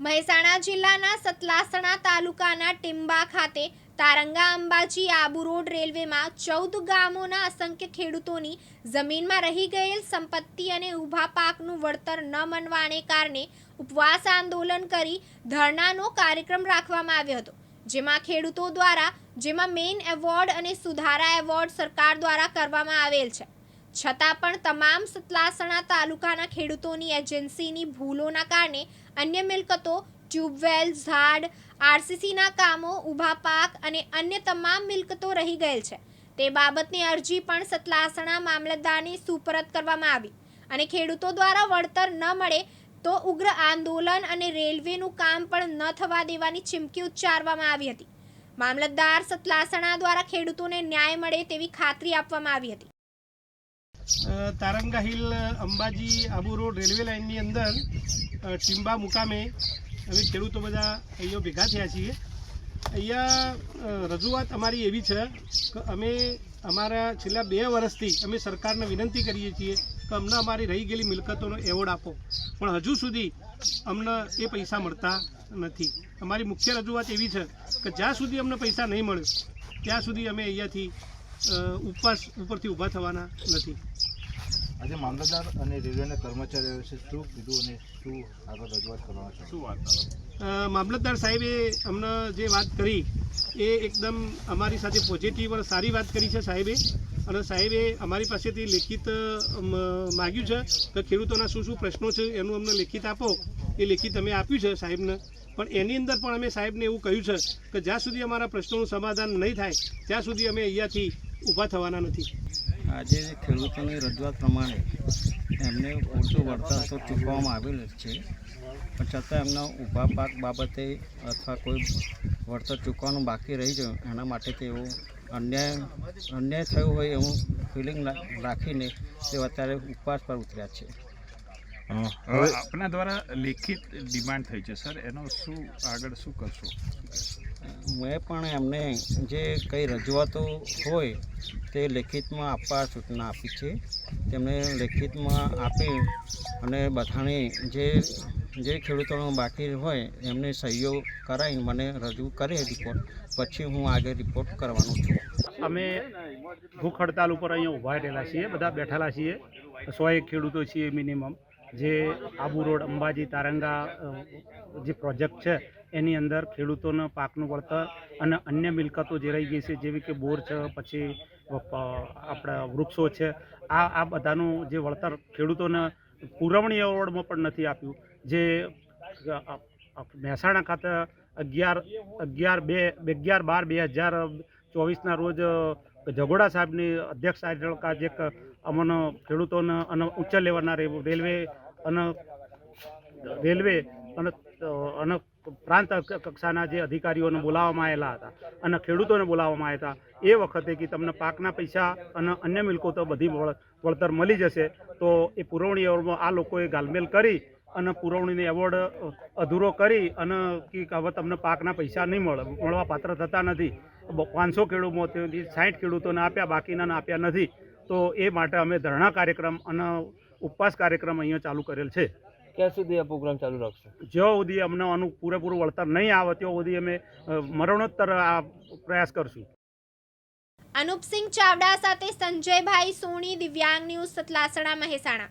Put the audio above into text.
મહેસાણા જિલ્લાના સતલાસણા તાલુકાના ટિંબા ખાતે તારંગા અંબાજી આબુ રોડ રેલવેમાં ચૌદ ગામોના અસંખ્ય ખેડૂતોની જમીનમાં રહી ગયેલ સંપત્તિ અને ઊભા પાકનું વળતર ન મનવાને કારણે ઉપવાસ આંદોલન કરી ધરણાનો કાર્યક્રમ રાખવામાં આવ્યો હતો, જેમાં ખેડૂતો દ્વારા, જેમાં મેઇન એવોર્ડ અને સુધારા એવોર્ડ સરકાર દ્વારા કરવામાં આવેલ છે. છતાં પણ તમામ સતલાસણા તાલુકાના ખેડૂતોની એજન્સીની ભૂલોના કારણે અન્ય મિલકતો, ટ્યુબવેલ, ઝાડ, આરસીસીના કામો, ઊભા પાક અને અન્ય તમામ મિલકતો રહી ગયેલ છે. તે બાબતની અરજી પણ સતલાસણા મામલતદારની સુપરત કરવામાં આવી અને ખેડૂતો દ્વારા વળતર ન મળે તો ઉગ્ર આંદોલન અને રેલવેનું કામ પણ ન થવા દેવાની ચીમકી ઉચ્ચારવામાં આવી હતી. મામલતદાર સતલાસણા દ્વારા ખેડૂતોને ન્યાય મળે તેવી ખાતરી આપવામાં આવી હતી. Taranga hill, Ambaji, Abu road, railway લાઇનની અંદર ટીમ્બા મુકામે અમે ખેડૂતો બધા અહીંયા ભેગા થયા છીએ. અહીંયા રજૂઆત અમારી એવી છે કે અમે અમારા છેલ્લા બે વર્ષથી અમે સરકારને વિનંતી કરીએ છીએ કે અમને અમારી રહી ગયેલી મિલકતોનો એવોર્ડ આપો. પણ હજુ સુધી અમને એ પૈસા મળતા નથી. અમારી મુખ્ય રજૂઆત એવી છે કે જ્યાં સુધી અમને પૈસા નહીં મળે, ત્યાં સુધી અમે અહીંયાથી ઉપવાસ ઉપરથી ઊભા થવાના નથી. આજે મામલતદાર અને રેલવેના કર્મચારીઓ વિશે શું કીધું અને શું આગળ રજૂઆત કરવાના છે? શું વાત મામલતદાર સાહેબે અમને જે વાત કરી એ એકદમ અમારી સાથે પોઝિટિવ અને સારી વાત કરી છે સાહેબે. અને સાહેબે અમારી પાસેથી લેખિત માગ્યું છે કે ખેડૂતોના શું શું પ્રશ્નો છે એનું અમને લેખિત આપો. એ લેખિત અમે આપ્યું છે સાહેબને. પણ એની અંદર પણ અમે સાહેબને એવું કહ્યું છે કે જ્યાં સુધી અમારા પ્રશ્નોનું સમાધાન નહીં થાય ત્યાં સુધી અમે અહીંયાથી ઊભા થવાના નથી. આજે ખેડૂતોની રજૂઆત પ્રમાણે એમને ઓછું વળતર તો ચૂકવવામાં આવેલ જ છે પણ છતાં એમના ઊભા પાક બાબતે અથવા કોઈ વળતર ચૂકવવાનું બાકી રહી ગયું એના માટે તેઓ અન્યાય અન્યાય થયો હોય એવું ફિલિંગ રાખીને તેઓ અત્યારે ઉપવાસ પર ઉતર્યા છે. હવે આપના દ્વારા લેખિત ડિમાન્ડ થઈ છે સર. એનો શું આગળ શું કરશો? મેં પણ એમને જે કંઈ રજૂઆતો હોય તે લેખિતમાં આપવા સૂચના આપી છે. તેમણે લેખિતમાં આપી અને બધાને જે જે ખેડૂતોનો બાકી હોય એમને સહયોગ કરાવીને મને રજૂ કરે રિપોર્ટ. પછી હું આગળ રિપોર્ટ કરવાનો છું. અમે ભૂખ હડતાલ ઉપર અહીંયા ઊભા રહેલા છીએ, બધા બેઠેલા છીએ. સો એક ખેડૂતો છીએ મિનિમમ. જે આબુ રોડ, અંબાજી, તારંગા જે પ્રોજેક્ટ છે, એની અંદર ખેડૂતોના પાકનું વળતર અને અન્ય મિલકતો જે રહી ગઈ છે, જેવી કે બોર છે, પછી આપણા વૃક્ષો છે, આ આ બધાનું જે વળતર ખેડૂતોને પુરવણી એવોર્ડમાં પણ નથી આપ્યું. જે મહેસાણા ખાતે અગિયાર અગિયાર બે, અગિયાર બાર બે હજાર ચોવીસના રોજ ઝઘોડા સાહેબની અધ્યક્ષ હેઠળ જે અમને ખેડૂતોને અને ઉચ્ચ લેવલના રેલવે અને રેલવે અને અને પ્રાંત કક્ષાના જે અધિકારીઓને બોલાવવામાં આવેલા હતા અને ખેડૂતોને બોલાવવામાં આવ્યા હતા, એ વખતે કે તમને પાકના પૈસા અને અન્ય મિલકતો બધી વળ- વળતર મળી જશે, તો એ પુરવણી એવોર્ડમાં આ લોકોએ ગાલમેલ કરી અને પુરવણીને એવોર્ડ અધૂરો કરી અને કે હવે તમને પાકના પૈસા નહીં મળે, મળવા પાત્ર થતા નથી. પાંચસો ખેડૂતોમાંથી સાઠ ખેડૂતોને આપ્યા બાકીનાને આપ્યા નથી. તો એ માટે અમે ધરણા કાર્યક્રમ અને ઉપવાસ કાર્યક્રમ અહીંયા ચાલુ કરેલ છે. ક્યાં સુધી આ પ્રોગ્રામ ચાલુ રાખશો? જ્યાં સુધી અમને આનું પૂરેપૂરું વળતર નહીં આવે ત્યાં સુધી અમે મરણોત્તર આ પ્રયાસ કરશું. અનુપસિંહ ચાવડા સાથે સંજયભાઈ સોની દિવ્યાંગ ન્યૂઝ સતલાસણા મહેસાણા.